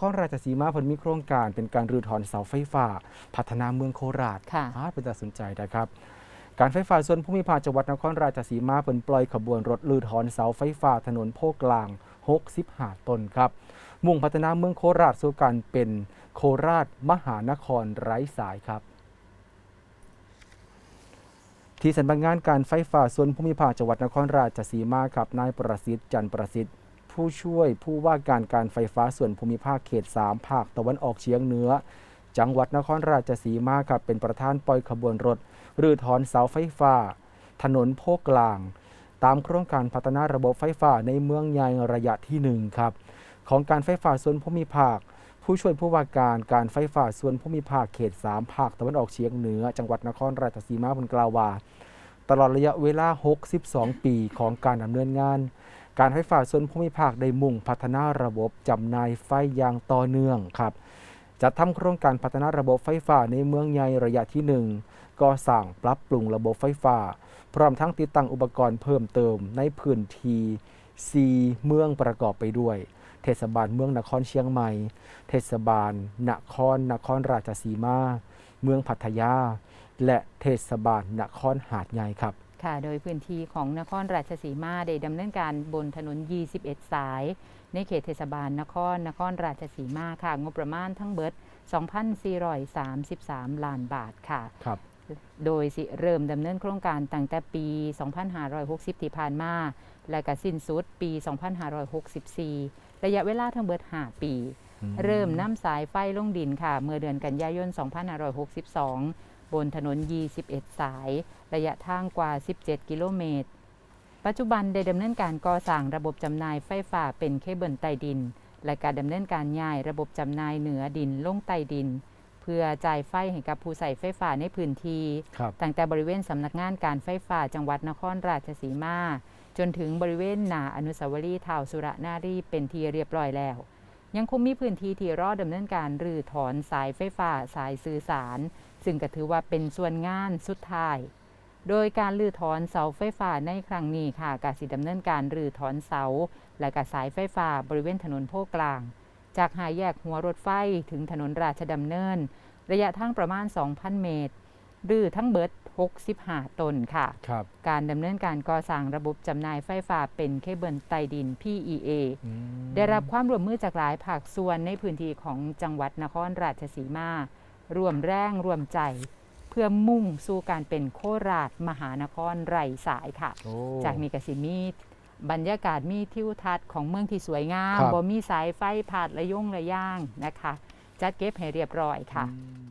ครราชสีมาเพิ่นมีโครงการเป็นการรื้อถอนเสาไฟฟ้า พัฒนาเมืองโคราชค่ะอ่าเป็นตาสนใจนะครับการไฟฟ้าส่วนภูมิภาคจังหวัดนครราชสีมาเพิ่นปล่อยขบวนรถรื้อถอนเสาไฟฟ้าถนนโพกลาง 65 ต้นครับ มุ่งพัฒนาเมืองโคราชสู่การเป็นโคราชมหานครไร้สายครับ ที่สำนักงานการไฟฟ้าส่วนภูมิภาคจังหวัดนครราชสีมาครับนายประสิทธิ์จันทร์ประสิทธิ์ ผู้ช่วยผู้ว่าการการไฟฟ้าส่วนภูมิภาคเขต 3 ภาคตะวันออกเฉียงเหนือ จังหวัดนครราชสีมาครับเป็นประธานปล่อยขบวนรถรื้อถอนเสาไฟฟ้า ถนนโพกลาง ตามโครงการพัฒนาระบบไฟฟ้าในเมืองใหญ่ระยะที่หนึ่งครับ ของการไฟฟ้าส่วนภูมิภาค ผู้ช่วยผู้ว่าการการไฟฟ้าส่วนภูมิภาคเขต 3 ภาคตะวันออกเฉียงเหนือ จังหวัดนครราชสีมาบนกล่าวว่า ตลอดระยะเวลา 62 ปีของการดำเนินงาน การไฟฟ้าส่วนภูมิภาคได้มุ่งพัฒนาระบบจำหน่ายไฟอย่างต่อเนื่องครับจัดทำโครงการพัฒนาระบบไฟฟ้าในเมืองใหญ่ระยะที่ 1ก่อสร้างปรับปรุงระบบไฟฟ้า พร้อมทั้งติดตั้งอุปกรณ์เพิ่มเติมในพื้นที่ 4 เมืองประกอบไปด้วย เทศบาลเมืองนครเชียงใหม่ เทศบาล นคร นครราชสีมา เมืองพัทยา และเทศบาลนครหาดใหญ่ครับ ค่ะ โดยพื้นที่ของนครราชสีมาได้ดำเนินการบนถนน 21 สาย ในเขตเทศบาลนครนครราชสีมาค่ะ งบประมาณทั้งเบิด 2,433 ล้านบาทค่ะครับโดยสิเริ่มดำเนินโครงการตั้งแต่ปี 2560 ที่ผ่านมา และก็สิ้นสุดปี 2564 ระยะเวลาทั้งเบิด 5 ปี เริ่มนำสายไฟลงดินค่ะ เมื่อเดือนกันยายน 2562 บนถนน 21 สาย ระยะทางกว่า 17 กิโลเมตร ปัจจุบันได้ดำเนินการก่อสร้างระบบจำหน่ายไฟฟ้าเป็นเคเบิลใต้ดิน และการดำเนินการย้ายระบบจำหน่ายเหนือดินลงใต้ดิน เพื่อจ่ายไฟให้กับผู้ใส่ไฟฟ้าในพื้นที่ครับตั้งแต่บริเวณสำนักงานการไฟฟ้าจังหวัดนครราชสีมา จนถึงบริเวณหนาอนุสาวรีย์ท้าวสุรนารีเป็นที่เรียบร้อยแล้ว ยังคงมีพื้นที่ที่รอดำเนินการรื้อถอนสายไฟฟ้าสายสื่อสาร ซึ่งก็ถือว่าเป็นส่วนงานสุดท้าย โดยการรื้อถอนเสาไฟฟ้าในครั้งนี้ค่ะกสิดำเนินการรื้อถอนเสา และกสายไฟฟ้าบริเวณถนนโพกลาง จากหาแยกหัวรถไฟถึงถนนราชดำเนิน ระยะทางประมาณ 2,000 เมตรรื้อทั้งเบิด 65 ต้นค่ะ ครับการดำเนินการก่อสร้างระบบจำหน่ายไฟฟ้าเป็นเคเบิลใต้ดิน PEA อืมได้รับความร่วมมือจากหลายภาคส่วนในพื้นที่ของจังหวัดนครราชสีมาร่วมแรงร่วมใจ เพื่อมุ่งสู่การเป็นโคราชมหานครไร้สายค่ะ โอ้ จากนี้ก็สิมีบรรยากาศมีทิวทัศน์ของเมืองที่สวยงามครับ บ่มีสายไฟผาดระยงระย่างนะคะ จัดเก็บให้เรียบร้อยค่ะ อืม